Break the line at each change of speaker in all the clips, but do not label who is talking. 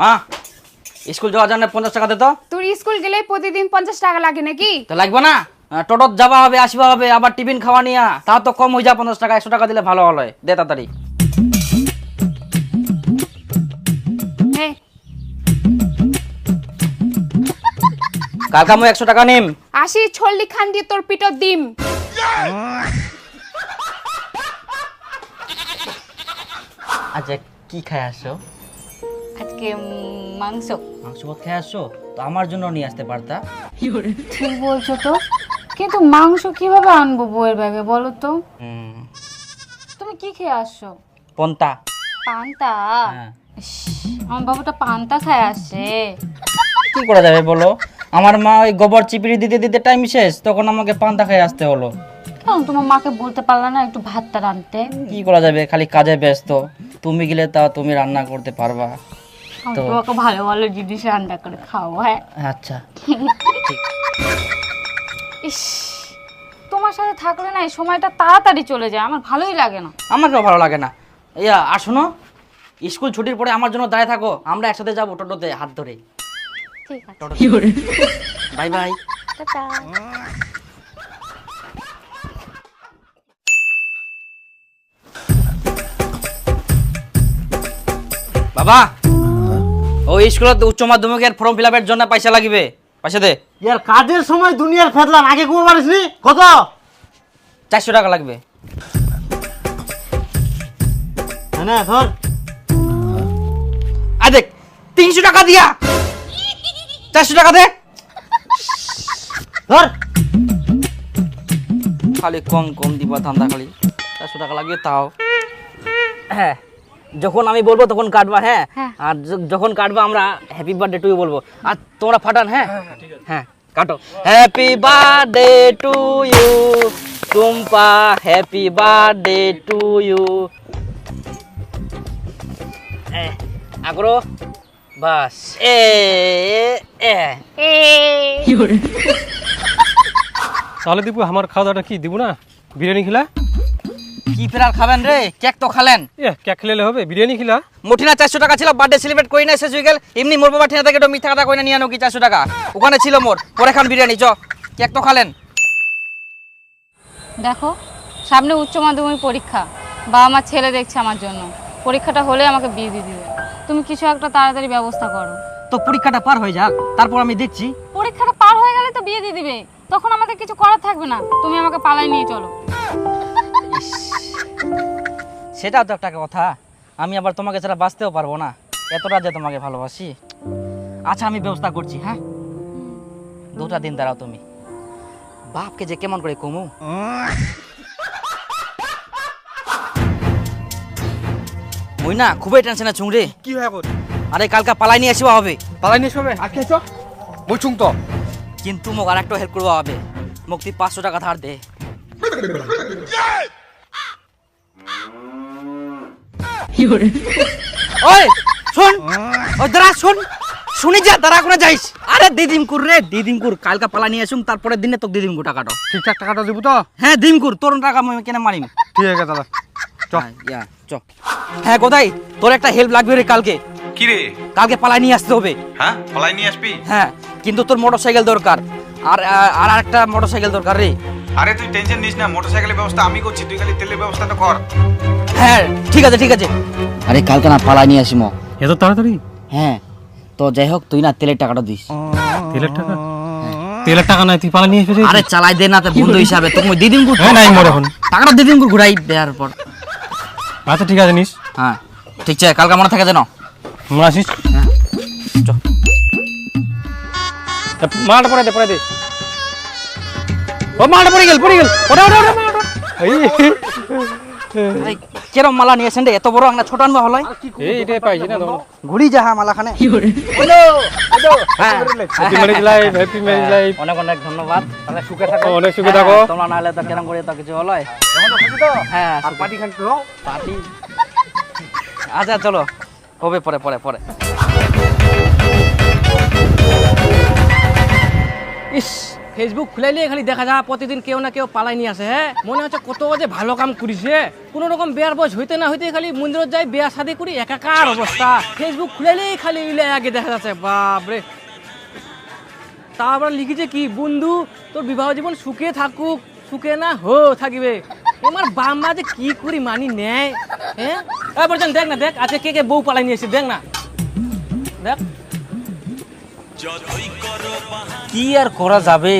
মা স্কুল যাওয়ার জন্য পঞ্চাশ টাকা দে তো।
তোর স্কুল গেলে প্রতিদিন পঞ্চাশ টাকা লাগে নাকি?
তো লাগবে না? টোটোত যাওয়া হবে আসবা হবে আবার টিফিন খাওয়া নিয়া তা তো কম হয়ে যায় পঞ্চাশ টাকা একশো টাকা দিলে ভালো হলো দে তাড়াতাড়ি। কালকে আমি একশো টাকা নিম।
আসি ছল্লি খান দিয়ে তোর পিঠর ডিম।
আচ্ছা কি খাই আসছো
উম, মাংস।
মাংস ভাত খেয়ে আসছো? তো আমার জন্য নিয়ে আসতে পারতা।
ঠিক বলছো তো। কিন্তু মাংস কীভাবে আনব বউয়ের ব্যাগে বলো তো? তুমি কি খেয়ে আসছো?
পন্তা।
পান্তা?
হ্যাঁ।
ইস, আমার বাবুটা পান্তা খায় আসে।
কি করা যাবে বলো? আমার মা ওই গোবর চিপিড়ি দিতে দিতে টাইম শেষ তখন আমাকে পান্তা খেয়ে আসতে হলো।
কেন তোমার মাকে বলতে পারলা না একটু ভাতটা রাঁধতে।
কি করা যাবে? খালি কাজে ব্যস্ত। তুমি গেলে তা তুমি রান্না করতে পারবা। তো
তোমাকে ভালো ভালো জিনিস রান্না করে খাও হ্যাঁ?
আচ্ছা।
ইস তোমার সাথে থাকলে না এই সময়টা তাড়াতাড়ি চলে যায় আমার ভালোই লাগে না।
আমাকেও ভালো লাগে না। ইয়া আর শোনো স্কুল ছুটির পরে আমার জন্য দাঁড়িয়ে থাকো আমরা একসাথে যাব টোটোতে হাত ধরে।
ঠিক আছে।
Bye bye.
টাটা।
বাবা ওই স্কুলত উচ্চ মাধ্যমিকের ফর্ম ফিল আপের জন্য পয়সা লাগবে। পয়সা দে।
ইয়ার কাজের সময় দুনিয়ার ফেদলাম আগে ঘুমো পারিস নি? কত?
চারশো টাকা লাগবে।
না ধর।
আর দেখ তিনশো টাকা দিয়া। চারশো টাকা দে।
ধর।
খালি কম কম দিবা ধান্দা খালি। চারশো টাকা লাগবে তাও। হ্যাঁ। যখন আমি বলব তখন কাটবা হ্যাঁ?
হ্যাঁ।
আর যখন কাটবা আমরা হ্যাপি বার্থডে টু বলব। আর তোমরা ফাটান হ্যাঁ? হ্যাঁ কাটো। Happy birthday to you Tumpa. Happy birthday to you আগরো। বাস। এ এ এ।
তাহলে দিব আমার খাওয়া দাওয়াটা কি? দিব না? বিরিয়ানি খিলা?
কি ফেরার খাবেন রে? কেক তো খালেন।
কেক খেলে হবে বিরিয়ানি খিলা।
মুঠিনা চারশো টাকা ছিল বার্থডে সেলিব্রেট করি না শেষ হয়ে গেল। এমনি মোর বাবা ঠিনা থেকে একটু মিথ্যা কথা কই না নিয়ে আনো কি চারশো টাকা? ওখানে ছিল মোর পরে খান বিরিয়ানি চ। কেক তো খালেন।
দেখো সামনে উচ্চ মাধ্যমিক পরীক্ষা। বাবা মা ছেলে দেখছে আমার জন্য। পরীক্ষাটা হলে আমাকে বিয়ে দিয়ে দিবে। তুমি কিছু একটা তাড়াতাড়ি ব্যবস্থা করো।
তো পরীক্ষাটা পার হয়ে যাক তারপর আমি দেখছি।
পরীক্ষাটা পার হয়ে গেলে তো বিয়ে দিয়ে দিবে। তখন আমাদের কিছু করার থাকবে না। তুমি আমাকে পালাই নিয়ে চলো।
সেটাও তো একটা কথা। আমি আবার তোমাকে ছাড়া বাঁচতেও পারব না। এতটা যে তোমাকে ভালোবাসি। আচ্ছা আমি ব্যবস্থা করছি হ্যাঁ? দুটা দিন দাঁড়াও তুমি। বাপকে যে কেমন করে কমু। ওই না খুবই টেনশনে ছুং রে।
কি হয়
আরে কালকে পালাই নিয়ে আসবা হবে।
পালাই নিয়ে সবে আজকে আছো বলছুং তো।
কিন্তু মোক আর একটা হেল্প করবা হবে। মোক তুই পাঁচশো টাকা ধার দে। ওই শোন ওই দাঁড়া শোন শুনি যা দাঁড়া করে যাইস। আরে দিদিম কুর রে দিদিম কুর কালকা পালা নিয়ে আসুম তারপরে দিনে তোকে দিদিম কুর টাকাটা
ঠিকঠাক টাকাটা দিব তো?
হ্যাঁ দিম কুর তোর টাকা আমি কেন মারিম?
ঠিক আছে দাদা। চ
হ্যাঁ, ইয়া, চ হ্যাঁ কোথায়? তোর একটা হেল্প লাগবে রে কালকে।
কি রে?
কালকে পালা নিয়ে আসতে হবে।
হ্যাঁ পলাই নিয়ে আসবি?
হ্যাঁ কিন্তু তোর মোটর সাইকেল দরকার। আর আর একটা মোটর সাইকেল দরকার রে।
আরে তুই টেনশন নিস না মোটরসাইকেলের ব্যবস্থা আমি করছি তুই খালি তেলের ব্যবস্থাটা কর।
হ্যাঁ ঠিক আছে ঠিক আছে। আরে কালকে না পালা নিয়ে আসিম।
এত তাড়াতাড়ি?
হ্যাঁ তো যাই হোক তুই না তেলের টাকাটা দিস।
তেলের টাকা? তেলের টাকা নাই তুই পালা নিয়ে এসেছিস?
আরে চালাই দে না তো বন্ধু হিসাবে। তুমি দিদিন গুড়
হ্যাঁ নাই মোর এখন।
টাকাটা দিদিন গুড় ঘুরাই দেওয়ার পর।
আচ্ছা ঠিক আছে নিস।
হ্যাঁ ঠিক আছে কালকে মনে থাকে যেন।
মনে আসিস?
হ্যাঁ
মালটা পরে দে পরে দে ও মালটা পড়ে গেল পড়ে গেল। ওটা ওটা ওটা
কেরম মালা নিয়েছেন রে? এত বড় একটা ছোট আনবা হলাই।
এই এটা পাইছি না
ঘুরি যা হ্যাঁ মালাখানে। হ্যাঁ
happy marriage life happy marriage life
অনেক অনেক ধন্যবাদ। তাহলে সুখে থাকো।
অনেক সুখে
হ্যাঁ,
থাকো।
তোমরা নাহলে তো কেরম করে তো কিছু হলো হ্যাঁ
আর পার্টি খান তো
পার্টি আচ্ছা চলো। হবে পরে পরে পরে। ইস
ফেসবুক খুলাইলে খালি দেখা যায়, প্রতিদিন কেউ না কেউ পালাই নিয়ে আসে হ্যাঁ মনে হচ্ছে কত যে ভালো কাম করিছে কোনো রকম বিয়ার বয়স হইতে না হইতে খালি মন্দিরত যাই বিয়া শাদি করি, একাকার অবস্থা। ফেসবুক খুলাইলেই খালি আগে দেখা যাচ্ছে, বাপরে। তারপর লিখেছে কি, বন্ধু, তোর বিবাহ জীবন সুখে থাকুক, সুখে না হো থাকিবে। আমার বাম্মা যে কি করি মানি নেয় হ্যাঁ এ, বলছেন, দেখ না, দেখ, আজকে কে কে বউ পালাই নিয়েছে দেখ না। দেখ।
কি আর করা যাবে?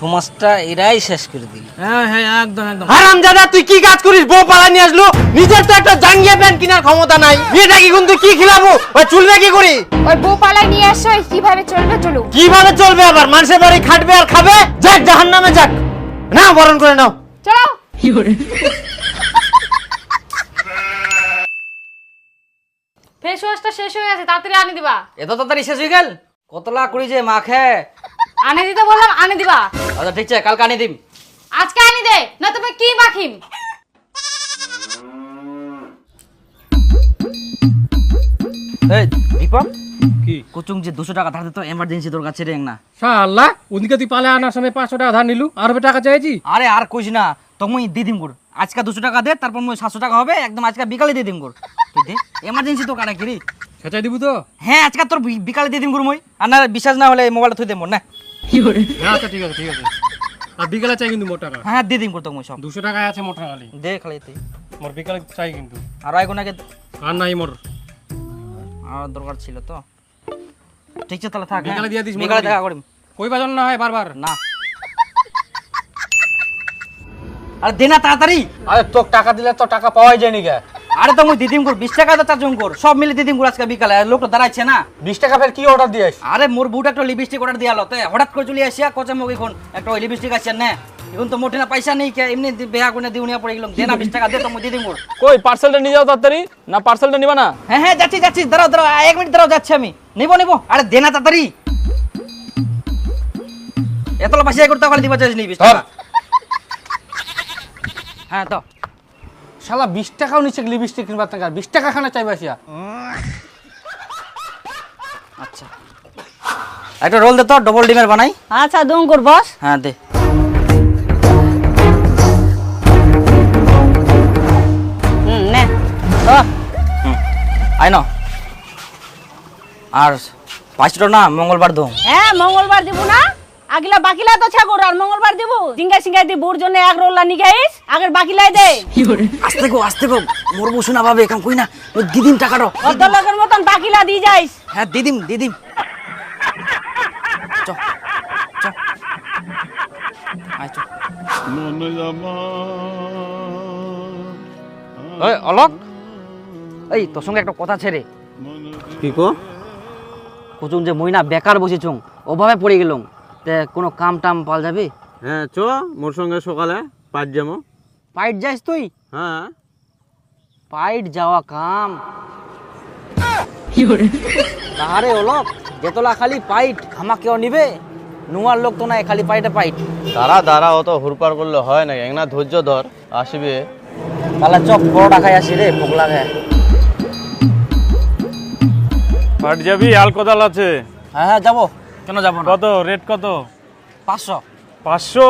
সমাজটা এরাই শেষ করে দিল।
হ্যাঁ হ্যাঁ একদম একদম।
হারাম দাদা তুই কি কাজ করিস? বউ পালা নিয়ে আসলো। নিজের তো একটা জাঙ্গিয়া প্যান্ট কেনার ক্ষমতা নাই। মেয়েটা কি কিন্তু কি খিলাবো? ওই চুলবে কি করি?
ওই বউ পালাই নিয়ে আসো কীভাবে চলবে চলো
কীভাবে চলবে আবার? মানুষের বাড়ি খাটবে আর খাবে? যাক জাহান নামে যাক। না বরণ করে নাও।
চলো।
ফেস ওয়াশটা শেষ হয়ে গেছে তাড়াতাড়ি আনি দিবা।
এত তাড়াতাড়ি শেষ হয়ে গেল? কতলা করি যে মাখে?
আনি দিতে বললাম আনি দিবা।
আচ্ছা ঠিক আছে কালকে আনি দিম।
আজকে আনি দে না তুমি কি মাখিম?
এই দীপক?
কি?
কুচুং যে দুশো টাকা ধার দিত এমার্জেন্সি তোর কাছে রেং না।
শালা ওদিকে তুই পালে আনার সময় পাঁচশো টাকা ধার নিলু আর টাকা চাইছি?
আরে আর কইস না তুমি দি দিম গুড় আজকে দুশো টাকা দে তারপর মই সাতশো টাকা হবে একদম আজকে বিকালে দিয়ে দিম গুড় তুই দে এমার্জেন্সি তো কানে কিরি।
সেটাই দিব তো?
হ্যাঁ আজকে তোর বিকালে দিয়ে দিম গুড় মই আর না বিশ্বাস না হলে মোবাইলটা থুই দেব না?
হ্যাঁ আচ্ছা ঠিক আছে ঠিক আছে। আর বিকালে চাই কিন্তু মোট টাকা
হ্যাঁ দিয়ে দিম গুড় তো মই সব।
দুশো টাকায় আছে মোট খালি।
দে খালি তুই
মোর বিকালে চাই কিন্তু।
আর
আর নাই মোর।
আমার দরকার ছিল তো। ঠিক আছে তাহলে থাক হ্যাঁ।
বিকালে দিয়ে দিস
বিকালে দেখা করিম।
কই বাজন না হয় বারবার?
না। আরে দে না তাড়াতাড়ি।
আরে তোর টাকা দিলে তো টাকা পাওয়াই যায়নি গে
আরে তো মুই দিদিম কর বিশ টাকা তো চার্জ কর সব মিলে দিদিম কর আজকে বিকালে লোকটা দাঁড়াইছে না।
বিশ টাকা ফের কি অর্ডার দিয়েছ
আরে মোর বুট একটা লিপস্টিক অর্ডার দিয়া তে হঠাৎ করে চলে আসিয়া কচে মোক এখন একটা ওই লিপস্টিক আছে না। এখন তো মোটে না পয়সা নেই কে এমনি বেহা করে দিউনিয়া পড়ে গেলাম দে না বিশ টাকা দে তো মুই দিদিম কর
কই পার্সেলটা নিয়ে যাও তাড়াতাড়ি না পার্সেলটা নিবা না?
হ্যাঁ হ্যাঁ যাচ্ছি যাচ্ছি দাঁড়াও দাঁড়াও এক মিনিট দাঁড়াও যাচ্ছি আমি। নিবো নিবো আরে দে না তাড়াতাড়ি। এতলা পয়সা করতে পারলে দিবা চাইছ নি বিশ টাকা। হ্যাঁ তো।
শালা বিশ টাকাও নিচ্ছে লিপস্টিক কিনবার টাকা বিশ টাকা খানা চাইবে আসিয়া
আচ্ছা। একটা রোল দে তো ডবল ডিমের বানাই।
আচ্ছা দঙ্কুর বস।
হ্যাঁ দে।
হুম নে। ও।
আই ন আর পাঁচটা না মঙ্গলবার দো
হ্যাঁ মঙ্গলবার দিব না। আগিলা বাকিলা তো ছাগর আর মঙ্গলবার দিব? সিঙ্গাই সিঙ্গাই দি বুর জন্য এক রোল্লা নিগাইস আগের বাকিলাই দে।
আস্তে গো আস্তে গো মোর বসু না ভাবে কাম কই না ওই দিদিম টাকাটা
অর্ধ লোকের মতন বাকিলা দি যাইস।
হ্যাঁ দিদিম দিদিম। চ চ। আয় চ। ওই অলক। এই তোর সঙ্গে একটা কথা ছেড়ে।
কি কো?
কুচুং যে মই না বেকার বসেছুং ওভাবে পড়ে গেলুম তে কোনো কাম টাম পাল যাবে?
হ্যাঁ চ মোর সঙ্গে সকালে পাঁচ যাব।
পাইট যাইস তুই?
হ্যাঁ।
পাইট যাওয়া কাম। তাহারে অলক যেতলা খালি পাইট খামা কেউ নিবে? নুয়ার লোক তো নাই খালি পাইটে পাইট।
দাঁড়া দাঁড়া অত হুড়পাড় করলে হয় না একটা ধৈর্য ধর আসবে।
তাহলে চপ বড়টা খাই আসি রে ভোগ লাগে।
পাট যাবি আল কোদাল আছে।
হ্যাঁ হ্যাঁ যাব। কেন যাব না?
কত? রেট কত?
পাঁচশো।
পাঁচশো?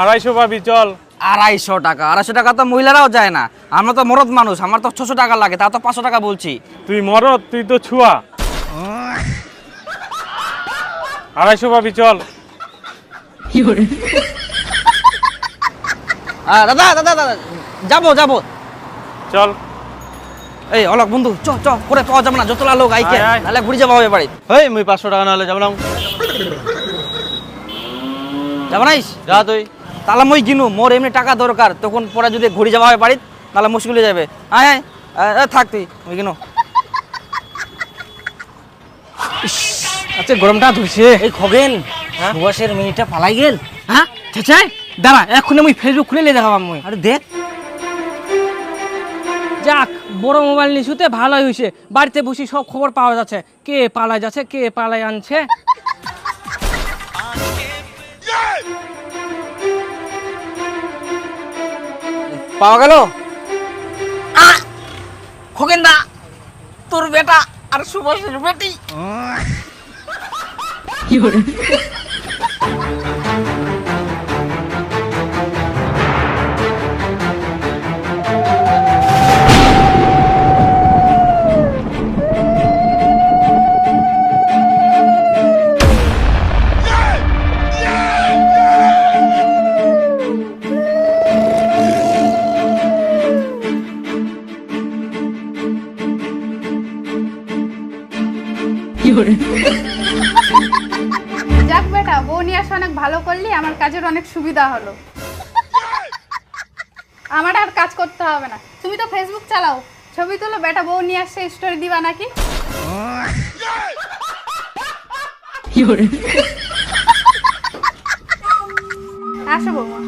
আড়াইশো পাবি চল।
আড়াইশো টাকা। আড়াইশো টাকা তো মহিলারাও যায় না। আমরা তো মরদ মানুষ আমার তো ছশো টাকা লাগে তা তো পাঁচশো টাকা বলছি।
তুই মরদ তুই তো ছুয়া। আড়াইশো পাবি চল।
আহ, দাদা দাদা দাদা যাব যাব।
চল।
এই অলক বন্ধু চ চ করে পাওয়া যাবে না যতলা লোক আইকে
আয়, আয়।
নাহলে ঘুরে যাব হবে বাড়ি
হেই মুই পাঁচশো টাকা নাহলে যাব না।
যাব নাইস
যা তুই।
তাহলে মই কিনু মোর এমনি টাকা দরকার তখন পরে যদি ঘুরে যাওয়া হয় বাড়িত তাহলে মুশকিল হয়ে যাবে। আয়, আয়, থাক তুই মই কিনু
আচ্ছা গরমটা ধরছে
এই খগেন সুভাষের মিনিটটা পালাই গেল?
হ্যাঁ? চেঁচাই দাঁড়া এখন আমি ফেসবুক খুলে দেখাবাম মুই।
আরে দেখ।
যাক বড় মোবাইল নিশুতে ভালোই হয়েছে বাড়িতে বসে সব খবর পাওয়া যাচ্ছে। কে পালাই যাচ্ছে কে পালাই আনছে?
পাওয়া গেল? খগেন দা তোর বেটা আর সুভাষের বেটি।
আসা অনেক ভালো করলি আমার কাজের অনেক সুবিধা হলো। আমার আর কাজ করতে হবে না। তুমি তো ফেসবুক চালাও। ছবি তুলো বেটা বউ নিয়ে আসছে স্টোরি দিবা নাকি? আসো বৌমা।